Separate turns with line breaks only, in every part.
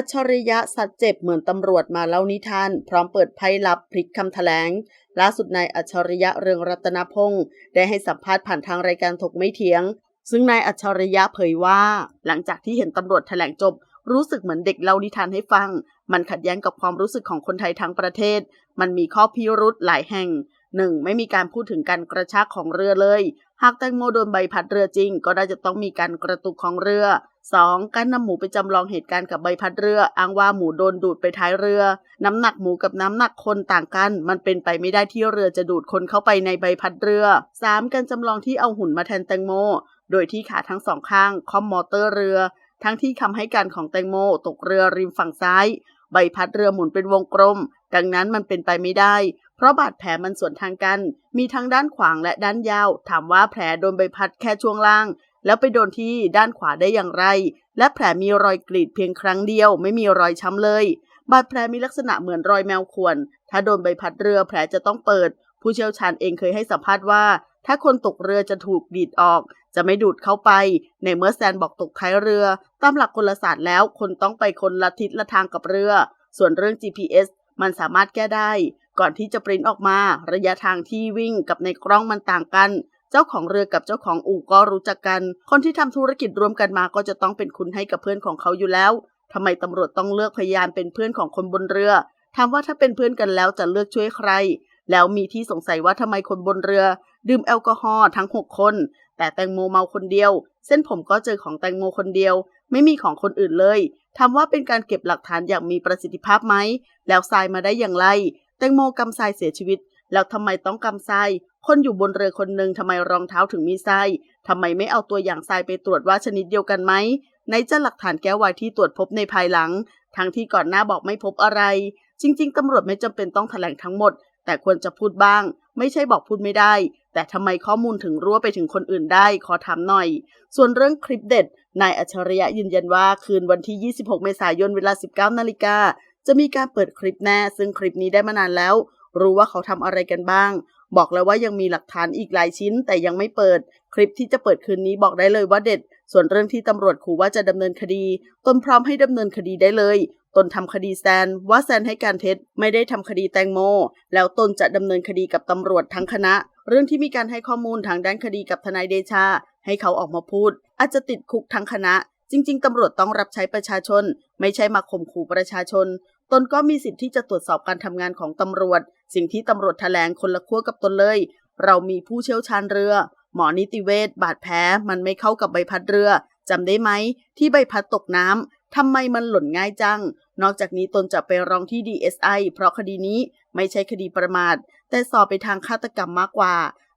อัจฉริยะสัดเจ็บเหมือนตำรวจมาเล่านิทาน พร้อมเปิดไพ่ลับพลิกคำแถลง ล่าสุดนายอัจฉริยะเรืองรัตนพงศ์ได้ให้สัมภาษณ์ผ่านทางรายการถกไม่เถียง ซึ่งนายอัจฉริยะเผยว่า หลังจากที่เห็นตำรวจแถลงจบ รู้สึกเหมือนเด็กเล่านิทานให้ฟัง มันขัดแย้งกับความรู้สึกของคนไทยทั้งประเทศ มันมีข้อพิรุธหลายแห่ง 1. ไม่มีการพูดถึงการกระชากของเรือเลย หากแตงโมโดนใบพัดเรือจริง ก็น่าจะต้องมีการกระตุกของเรือ 2. การนำหมูไปจำลองเหตุการณ์กับใบพัดเรือ อ้างว่าหมูโดนดูดไปท้ายเรือ น้ำหนักหมูกับน้ำหนักคนต่างกัน มันเป็นไปไม่ได้ที่เรือจะดูดคนเข้าไปในใบพัดเรือ 3. การจำลองที่เอาหุ่นมาแทนแตงโม โดยที่ขาทั้งสองข้างคอมมอเตอร์เรือ ทั้งที่คำให้การของแตงโม ตกเรือริมฝั่งซ้าย ใบพัดเรือหมุนเป็นวงกลม ดังนั้นมันเป็นไปไม่ได้ เพราะบาดแผลมันส่วนทางกัน มีทั้งด้านขวางและด้านยาว ถามว่าแผลโดนใบพัดแค่ช่วงล่าง แล้วไปโดนที่ด้านขวาได้อย่างไร และแผลมีรอยกรีดเพียงครั้งเดียว ไม่มีรอยช้ำเลย บาดแผลมีลักษณะเหมือนรอยแมวข่วน ถ้าโดนใบพัดเรือแผลจะต้องเปิด ผู้เชี่ยวชาญเองเคยให้สัมภาษณ์ว่า ถ้าคนตกเรือจะถูกดีดออก จะไม่ดูดเข้าไป ในเมื่อแซนบอกตกท้ายเรือ ตามหลักกลศาสตร์แล้วคนต้องไปคนละทิศละทางกับเรือ ส่วนเรื่อง GPS มันสามารถแก้ได้ ก่อนที่จะปริ้นออกมา ระยะทางที่วิ่งกับในกล้องมันต่างกัน เจ้าของเรือกับเจ้าของอู่ก็รู้จักกัน คนที่ทำธุรกิจรวมกันมาก็จะต้องเป็นคุณให้กับเพื่อนของเขาอยู่แล้วทำไมตำรวจต้องเลือกพยานเป็นเพื่อนของคนบนเรือ ถามว่าถ้าเป็นเพื่อนกันแล้วจะเลือกช่วยใคร แล้วมีที่สงสัยว่าทำไมคนบนเรือ ดื่มแอลกอฮอล์ทั้ง 6 คน แต่แตงโมเมาคนเดียว เส้นผมก็เจอของแตงโมคนเดียว ไม่มีของคนอื่นเลยถามว่าเป็นการเก็บหลักฐานอย่างมีประสิทธิภาพไหม แล้วทรายมาได้อย่างไร แตงโมกำทรายเสียชีวิต แล้วทำไมต้องกำทราย คนอยู่บนเรือคนหนึ่งทำไมรองเท้าถึงมีทรายทำไมไม่เอาตัวอย่างทรายไปตรวจว่าชนิดเดียวกันไหมในจะหลักฐานแก้ววายที่ตรวจพบในภายหลัง ทั้งที่ก่อนหน้าบอกไม่พบอะไร จริง ๆตำรวจไม่จำเป็นต้องแถลงทั้งหมด แต่ควรจะพูดบ้าง ไม่ใช่บอกพูดไม่ได้ แต่ทำไมข้อมูลถึงรั่วไปถึงคนอื่นได้ ขอถามหน่อย ส่วนเรื่องคลิปเด็ด นายอัจฉริยะยืนยันว่าคืนวันที่ 26 เมษายนเวลา 19 นาฬิกา จะมีการเปิดคลิปแน่ ซึ่งคลิปนี้ได้มานานแล้ว รู้ว่าเขาทำอะไรกันบ้าง บอกแล้วว่ายังมีหลักฐานอีกหลายชิ้น แต่ยังไม่เปิด คลิปที่จะเปิดคืนนี้บอกได้เลยว่าเด็ด ส่วนเรื่องที่ตำรวจขู่ว่าจะดำเนินคดีตนพร้อมให้ดำเนินคดีได้เลย ตนทำคดีแซนว่าแซนให้การเท็จไม่ได้ทำคดีแตงโม แล้วตนจะดำเนินคดีกับตำรวจทั้งคณะ เรื่องที่มีการให้ข้อมูลทางด้านคดีกับทนายเดชา ให้เขาออกมาพูด อาจจะติดคุกทั้งคณะ จริง ๆตำรวจต้องรับใช้ประชาชน ไม่ใช่มาข่มขู่ประชาชน ตนก็มีสิทธิ์ที่จะตรวจสอบการทำงานของตำรวจ สิ่งที่ตำรวจแถลงคนละขั้วกับตนเลย เรามีผู้เชี่ยวชาญเรือ หมอนิติเวชบาดแผลมันไม่เข้ากับใบพัดเรือจำได้ไหม ที่ใบพัดตกน้ำ ทำไมมันหล่นง่ายจัง นอกจากนี้ตนจะไปร้องที่ DSI เพราะคดีนี้ไม่ใช่คดีประมาท แต่สอบไปทางฆาตกรรมมากกว่า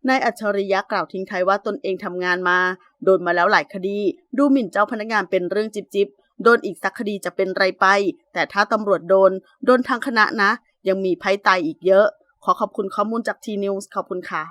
นายอัจฉริยะกล่าวทิ้งท้ายว่าตนเองทำงานมา โดนมาแล้วหลายคดี ดูหมิ่นเจ้าพนักงานเป็นเรื่องจิบจิบโดนอีกสักคดีจะเป็นไรไป แต่ถ้าตำรวจโดน โดนทางคณะนะ ยังมีภัยตายอีกเยอะ ขอขอบคุณข้อมูลจากทีนิวส์ขอบคุณค่ะ